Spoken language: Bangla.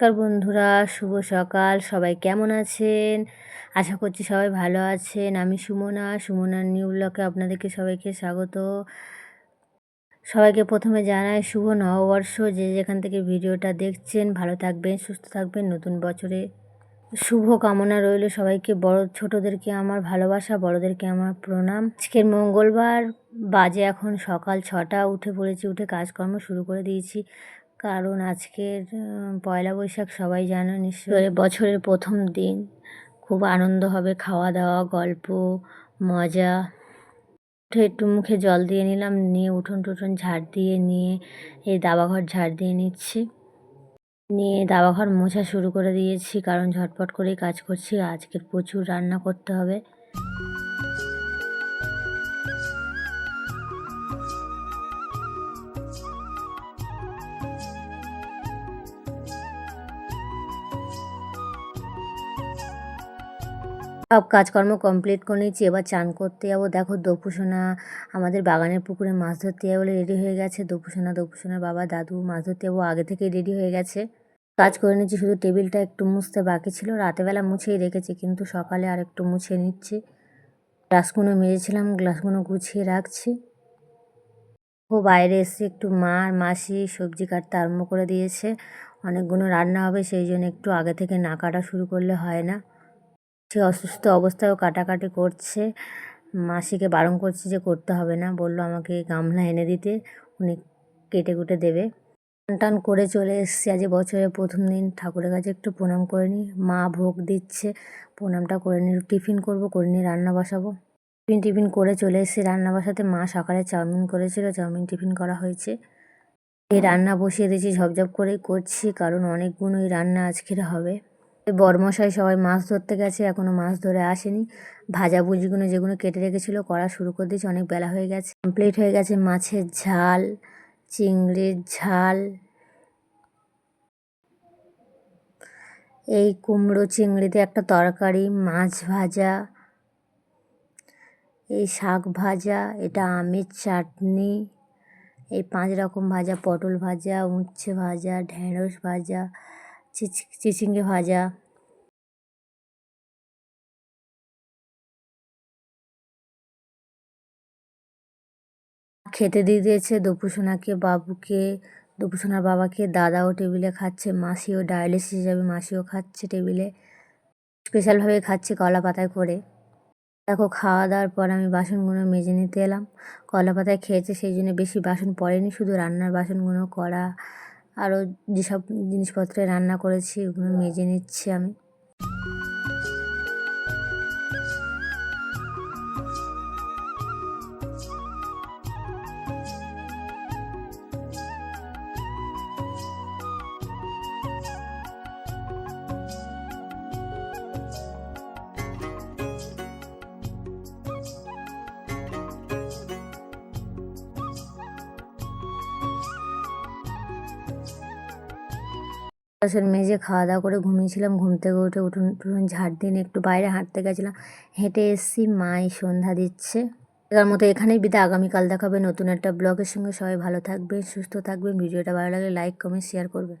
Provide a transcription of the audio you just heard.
নমস্কার বন্ধুরা, শুভ সকাল। সবাই কেমন আছেন? আশা করছি সবাই ভালো আছেন। আমি সুমনা, সুমনার নিউ ব্লকে আপনাদেরকে সবাইকে স্বাগত। সবাইকে প্রথমে জানাই শুভ নববর্ষ। যে যেখান থেকে ভিডিওটা দেখছেন, ভালো থাকবেন, সুস্থ থাকবেন। নতুন বছরে শুভ কামনা রইল সবাইকে। বড় ছোটদেরকে আমার ভালোবাসা, বড়দেরকে আমার প্রণাম। আজকের মঙ্গলবার। বাজে এখন সকাল ছটা। উঠে পড়েছি, উঠে কাজকর্ম শুরু করে দিয়েছি। কারণ আজকের পয়লা বৈশাখ সবাই জানো নিশ্চয়ই। বছরের প্রথম দিন। খুব আনন্দ হবে, খাওয়া দাওয়া, গল্প, মজা। একটু মুখে জল দিয়ে নিলাম, নিয়ে উঠোন টুঠোন ঝাড় দিয়ে নিয়ে এই দাবাঘর ঝাড় দিয়ে নিচ্ছি। নিয়ে দাবাঘর মোছা শুরু করে দিয়েছি, কারণ ঝটপট করেই কাজ করছি। আজকের প্রচুর রান্না করতে হবে। সব কাজকর্ম কমপ্লিট করে নিয়েছি এবার চান করতে যাব। দেখো দপুসোনা আমাদের বাগানের পুকুরে মাছ ধরতে যাব রেডি হয়ে গেছে। দপুসোনা, দপুসোনার বাবা, দাদু মাছ ধরতে যাব, আগে থেকেই রেডি হয়ে গেছে। কাজ করে নিচ্ছি, শুধু টেবিলটা একটু মুছতে বাকি ছিল। রাতেবেলা মুছেই রেখেছি, কিন্তু সকালে আর একটু মুছে নিচ্ছি। গ্লাসগুলো মেরেছিলাম গ্লাসগুলো গুছিয়ে রাখছি। ও বাইরে এসে একটু মা মাসি সবজি কাটতে আরম্ভ করে দিয়েছে। অনেকগুলো রান্না হবে, সেই জন্য একটু আগে থেকে না কাটা শুরু করলে হয় না। সে অসুস্থ অবস্থায়ও কাটাকাটি করছে। মাসিকে বারণ করছে যে করতে হবে না। বলল আমাকে গামলা এনে দিতে, উনি কেটে কুটে দেবে। টান করে চলে এসেছি। আজ বছরের প্রথম দিন। ঠাকুরের কাছে একটু প্রণাম করে নিই। মা ভোগ দিচ্ছে। প্রণামটা করে নিই। টিফিন করব, করে নিই, রান্না বসাবো। টিফিন টিফিন করে চলে এসেছি। রান্না বসাতে মা সকালে চাউমিন করেছিল। চাউমিন টিফিন করা হয়েছে। এই রান্না বসিয়ে দিয়েছি, ঝপঝপ করেই করছি। কারণ অনেকগুলোই রান্না আজকের হবে। বরমশাই সবাই মাছ ধরতে গেছে এখনও মাছ ধরে আসেনি। ভাজা ভুজিগুলো যেগুলো কেটে রেখেছিলো করা শুরু করে দিয়েছে, অনেক বেলা হয়ে গেছে। কমপ্লিট হয়ে গেছে মাছের ঝাল, চিংড়ির ঝাল। এই কুমড়ো চিংড়িতে একটা তরকারি, মাছ ভাজা, এই শাক ভাজা, এটা আমের চাটনি, এই পাঁচ রকম ভাজা, পটল ভাজা, উচ্ছে ভাজা, ঢেঁড়স ভাজা চিচিঙ্গে ভাজা। খেতে দিয়ে দিয়েছে দপুসোনাকে বাবুকে। দপুসোনার বাবাকে দাদাও টেবিলে খাচ্ছে, মাসিও ডায়ালিসিস হিসাবে মাসিও খাচ্ছে টেবিলে। স্পেশালভাবে খাচ্ছে কলা পাতায় করে। দেখো খাওয়া দাওয়ার পর আমি বাসনগুলো মেজে নিতে এলাম। কলা পাতায় খেয়েছে, সেই জন্য বেশি বাসন পড়েনি, শুধু রান্নার বাসনগুলো করা আরও যেসব জিনিসপত্রে রান্না করেছি ওগুলো মেজে নিচ্ছি আমি। বাসন মেজে খাওয়া দাওয়া করে ঘুমিয়েছিলাম। ঘুম থেকে উঠে উঠুন উঠুন ঝাড় দিন একটু বাইরে হাঁটতে গেছিলাম। হেঁটে এসছি, মাই সন্ধ্যা দিচ্ছে। তার মতো এখানেই বিদে, আগামীকাল দেখাবে নতুন একটা ব্লগের সঙ্গে। সবাই ভালো থাকবে সুস্থ থাকবে ভিডিওটা ভালো লাগলে লাইক, কমেন্ট, শেয়ার করবেন।